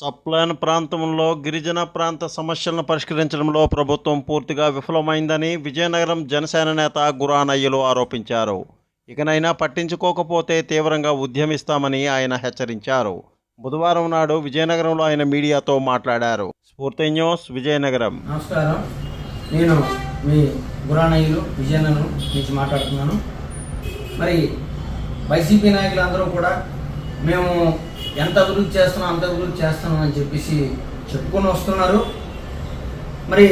సప్లైన్ ప్రాంతంలో గిరిజన ప్రాంత సమస్యలను పరిష్కరించడంలో ప్రభుత్వం పూర్తిగా విఫలమైందని విజయనగరం జనసేన నేత గురానయ్యలు ఆరోపించారు. ఇకనైనా పట్టించుకోకపోతే తీవ్రంగా ఉద్యమిస్తామని ఆయన హెచ్చరించారు. బుధవారం నాడు విజయనగరంలో ఆయన మీడియాతో మాట్లాడారు. స్ఫూర్తి న్యూస్ విజయనగరం. నమస్కారం. నేను మీ గురానయ్యలు విజయనగరం నుంచి మాట్లాడుతున్నాను. మరి వైసీపీ నాయకులందరూ కూడా మేము ఎంత అభివృద్ధి చేస్తున్నాం అంత అభివృద్ధి చేస్తున్నాం అని చెప్పేసి చెప్పుకొని వస్తున్నారు. మరి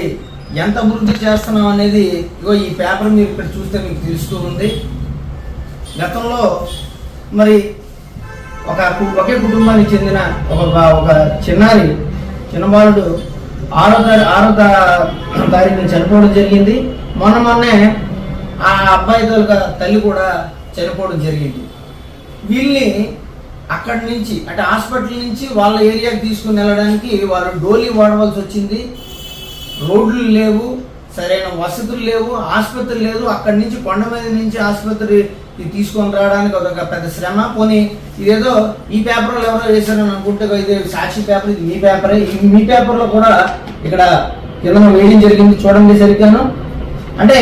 ఎంత అభివృద్ధి చేస్తున్నాం అనేది ఇగో ఈ పేపర్ మీరు ఇక్కడ చూస్తే మీకు తెలుస్తూ ఉంది. గతంలో మరి ఒక ఒకే కుటుంబానికి చెందిన ఒక ఒక చిన్నారి చిన్నబాలుడు ఆరో తారీ ఆరో తారీఖున చనిపోవడం జరిగింది. మొన్న మొన్నే ఆ అబ్బాయి తల్లి కూడా చనిపోవడం జరిగింది. వీళ్ళని అక్కడి నుంచి అంటే హాస్పిటల్ నుంచి వాళ్ళ ఏరియాకి తీసుకుని వెళ్ళడానికి వాళ్ళు డోలీ వాడవలసి వచ్చింది. రోడ్లు లేవు సరైన వసతులు లేవు ఆసుపత్రి లేదు. అక్కడి నుంచి కొండ మీద నుంచి ఆసుపత్రి తీసుకొని రావడానికి ఒక పెద్ద శ్రమ. పోనీ ఇదేదో ఈ పేపర్లో ఎవరో వేశారని అనుకుంటే ఇది సాక్షి పేపర్ ఇది మీ పేపరే. ఈ మీ పేపర్లో కూడా ఇక్కడ కింద వేయడం జరిగింది చూడండి సరిగ్గాను. అంటే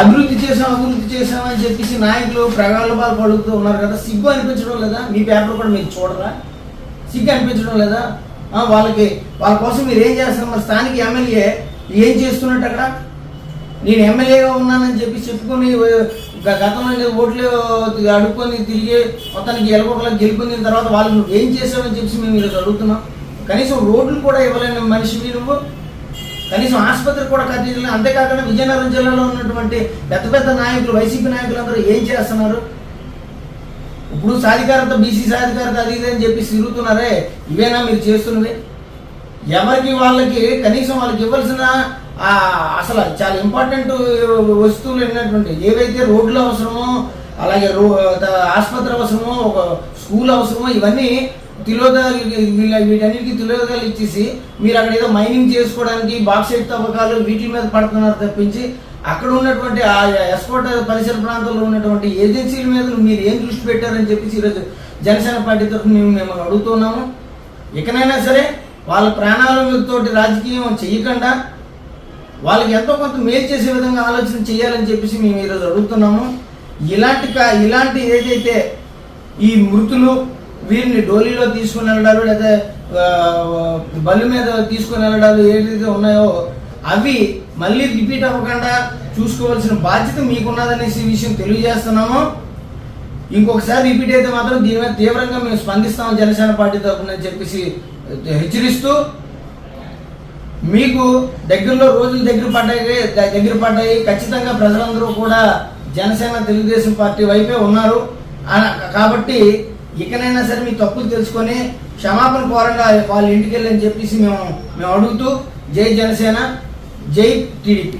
అభివృద్ధి చేసాం అభివృద్ధి చేసాం అని చెప్పేసి నాయకులు ప్రగల్భాలు పడుతూ ఉన్నారు కదా సిగ్గు అనిపించడం లేదా? మీ పేపర్ కూడా మీరు చూడరా? సిగ్గు అనిపించడం లేదా? వాళ్ళకి వాళ్ళ కోసం మీరు ఏం చేస్తారు మరి స్థానిక ఎమ్మెల్యే ఏం చేస్తున్నట్టు అక్కడ? నేను ఎమ్మెల్యేగా ఉన్నానని చెప్పి చెప్పుకొని గతంలో ఓట్లు అడుక్కొని తిరిగి మొత్తానికి ఎలగొకలకు గెలుపొందిన తర్వాత వాళ్ళు నువ్వు ఏం చేశావని చెప్పి మేము ఈరోజు అడుగుతున్నాం. కనీసం రోడ్లు కూడా ఇవ్వలేని మనిషి నువ్వు. కనీసం ఆసుపత్రి కూడా ఖర్చు అంతేకాకుండా విజయనగరం జిల్లాలో ఉన్నటువంటి పెద్ద పెద్ద నాయకులు వైసీపీ నాయకులు అందరూ ఏం చేస్తున్నారు? ఇప్పుడు సాధికారత బీసీ సాధికారత అది ఇది అని చెప్పి తిరుగుతున్నారే ఇవేనా మీరు చేస్తున్నది ఎవరికి వాళ్ళకి కనీసం వాళ్ళకి ఇవ్వాల్సిన అసలు చాలా ఇంపార్టెంట్ వస్తువులు ఏంటంటే ఏవైతే రోడ్లు అవసరమో అలాగే రో ఆసుపత్రి అవసరమో ఒక స్కూల్ అవసరమో ఇవన్నీ తిలోదాలు వీటన్నిటికీ తిలోదాలు ఇచ్చేసి మీరు అక్కడ ఏదో మైనింగ్ చేసుకోవడానికి బాక్సైట్ తవ్వకాలు వీటి మీద పడుతున్నారు తప్పించి అక్కడ ఉన్నటువంటి ఆ ఎస్కోట పరిసర ప్రాంతాల్లో ఉన్నటువంటి ఏజెన్సీల మీద మీరు ఏం దృష్టి పెట్టారని చెప్పేసి ఈరోజు జనసేన పార్టీ తరఫున మేము మిమ్మల్ని అడుగుతున్నాము ఇకనైనా సరే వాళ్ళ ప్రాణాలతోటి రాజకీయం చేయకుండా వాళ్ళకి ఎంతో కొంత మేలు చేసే విధంగా ఆలోచన చేయాలని చెప్పేసి మేము ఈరోజు అడుగుతున్నాము. ఇలాంటి ఇలాంటి ఏదైతే ఈ మృతులు వీరిని డోలీలో తీసుకుని వెళ్ళడాలు లేదా బళ్ళు మీద తీసుకుని వెళ్ళడాలు ఏదైతే ఉన్నాయో అవి మళ్ళీ రిపీట్ అవ్వకుండా చూసుకోవాల్సిన బాధ్యత మీకున్నదనేసి విషయం తెలియజేస్తున్నాము. ఇంకొకసారి రిపీట్ అయితే మాత్రం దీని మీద తీవ్రంగా మేము స్పందిస్తాము జనసేన పార్టీ తరఫున చెప్పేసి హెచ్చరిస్తూ మీకు దగ్గరలో రోజులు దగ్గర పడ్డాయి దగ్గర పడ్డాయి ఖచ్చితంగా ప్రజలందరూ కూడా జనసేన తెలుగుదేశం పార్టీ వైపే ఉన్నారు. ఆ- కాబట్టి ఇకనైనా సరే మీ తప్పులు తెలుసుకొని క్షమాపణ కోరండి వాళ్ళ ఇంటికి వెళ్ళని చెప్పేసి మేము మేము అడుగుతూ జై జనసేన జై టీడీపీ.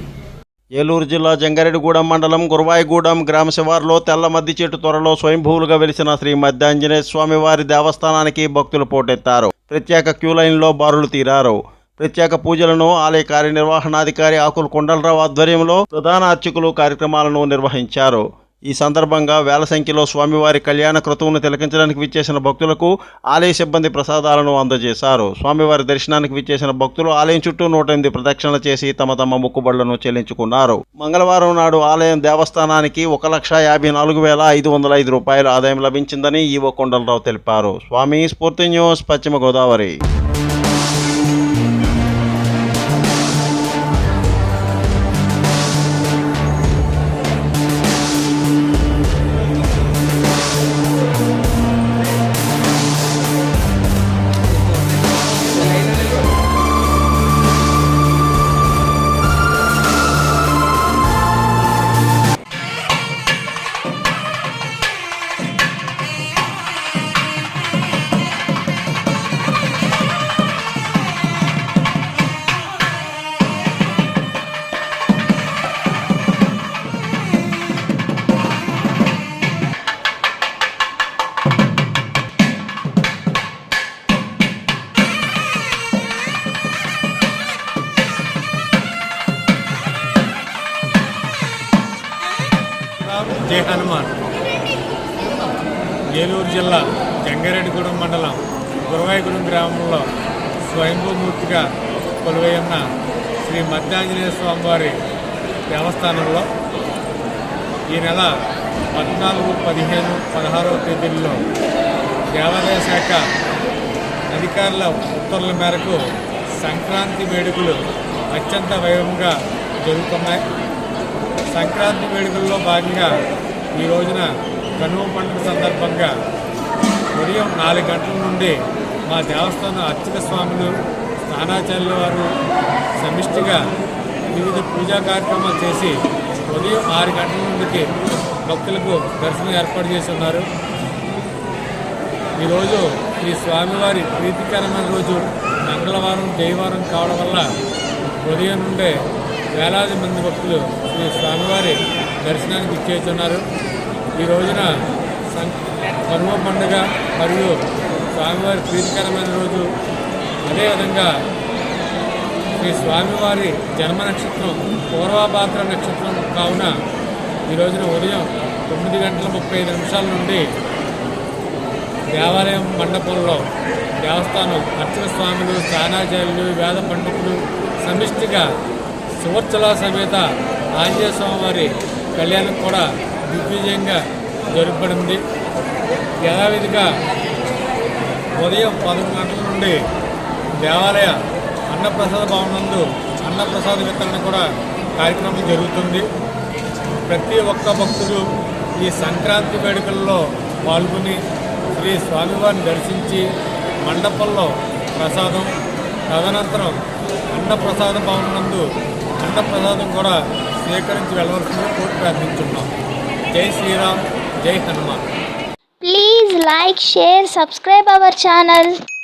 ఏలూరు జిల్లా జంగారెడ్డిగూడెం మండలం గురవాయిగూడెం గ్రామ శివారులో తెల్ల మద్ది చెట్టు త్వరలో స్వయంభూలుగా వెలిసిన శ్రీ మధ్యాంజనేయ స్వామివారి దేవస్థానానికి భక్తులు పోటెత్తారు. ప్రత్యేక క్యూ లైన్లో బారులు తీరారు. ప్రత్యేక పూజలను ఆలయ కార్యనిర్వహణాధికారి ఆకుల కొండలరావు ఆధ్వర్యంలో ప్రధాన అర్చకులు కార్యక్రమాలను నిర్వహించారు. ఈ సందర్భంగా వేల సంఖ్యలో స్వామివారి కళ్యాణ క్రతువును తిలకించడానికి విచ్చేసిన భక్తులకు ఆలయ సిబ్బంది ప్రసాదాలను అందజేశారు. స్వామివారి దర్శనానికి విచ్చేసిన భక్తులు ఆలయం చుట్టూ నూట ఎనిమిది ప్రదక్షిణలు చేసి తమ తమ మొక్కుబడులను చెల్లించుకున్నారు. మంగళవారం నాడు ఆలయం దేవస్థానానికి ఒక లక్ష యాభై నాలుగు వేల ఐదు వందల ఐదు రూపాయల ఆదాయం లభించిందని ఈవో కొండలరావు తెలిపారు. స్వామి స్ఫూర్తి న్యూస్ పశ్చిమ గోదావరి. జయ హనుమాన్. ఏలూరు జిల్లా జంగారెడ్డిగూడెం మండలం గురవాయిగూడెం గ్రామంలో స్వయంభూమూర్తిగా కొలువై ఉన్న శ్రీ మధ్యాంజనేయ స్వామివారి దేవస్థానంలో ఈ నెల పద్నాలుగు పదిహేను పదహారవ తేదీల్లో దేవాదాయ శాఖ అధికారుల ఉత్తర్వుల మేరకు సంక్రాంతి వేడుకలు అత్యంత వైభవంగా జరుగుతున్నాయి. సంక్రాంతి వేడుకల్లో భాగంగా ఈ రోజున కనుమ పండుగ సందర్భంగా ఉదయం నాలుగు గంటల నుండి మా దేవస్థానం అర్చక స్వాములు స్నానాచార్యుల వారు సమిష్టిగా వివిధ పూజా కార్యక్రమాలు చేసి ఉదయం ఆరు గంటల నుండి భక్తులకు దర్శనం ఏర్పాటు చేసి ఉన్నారు. ఈరోజు ఈ స్వామివారి ప్రీతికరమైన రోజు మంగళవారం దైవారం కావడం వల్ల ఉదయం నుండే వేలాది మంది భక్తులు శ్రీ స్వామివారి దర్శనానికి ఇచ్చేస్తున్నారు ఈ రోజున సం కనుమ పండుగ మరియు స్వామివారి ప్రీతికరమైన రోజు. అదేవిధంగా శ్రీ స్వామివారి జన్మ నక్షత్రం పూర్వభాద్ర నక్షత్రం కావున ఈ రోజున ఉదయం తొమ్మిది గంటల ముప్పై నిమిషాల నుండి దేవాలయం మండపంలో దేవస్థానం అర్చక స్వాములు స్థానాచార్యులు వేద పండితులు సమిష్టిగా సువర్చల సమేత ఆంజనేయ స్వామివారి కళ్యాణం కూడా దిగ్విజయంగా జరుపబడింది యథావిధిగా ఉదయం పదకొండు గంటల నుండి దేవాలయ అన్నప్రసాద భవనందు అన్నప్రసాద వితరణ కూడా కార్యక్రమం జరుగుతుంది. ప్రతి ఒక్క భక్తుడు ఈ సంక్రాంతి వేడుకల్లో పాల్గొని శ్రీ స్వామివారిని దర్శించి మండపంలో ప్రసాదం తదనంతరం అన్నప్రసాద భవనందు అన్నప్రసాదం కూడా స్వీకరించి వెళ్ళవలసిందిగా కోర్టు ప్రార్థించున్నాం. జై శ్రీరామ్ జై Hanuman. Please like share subscribe our channel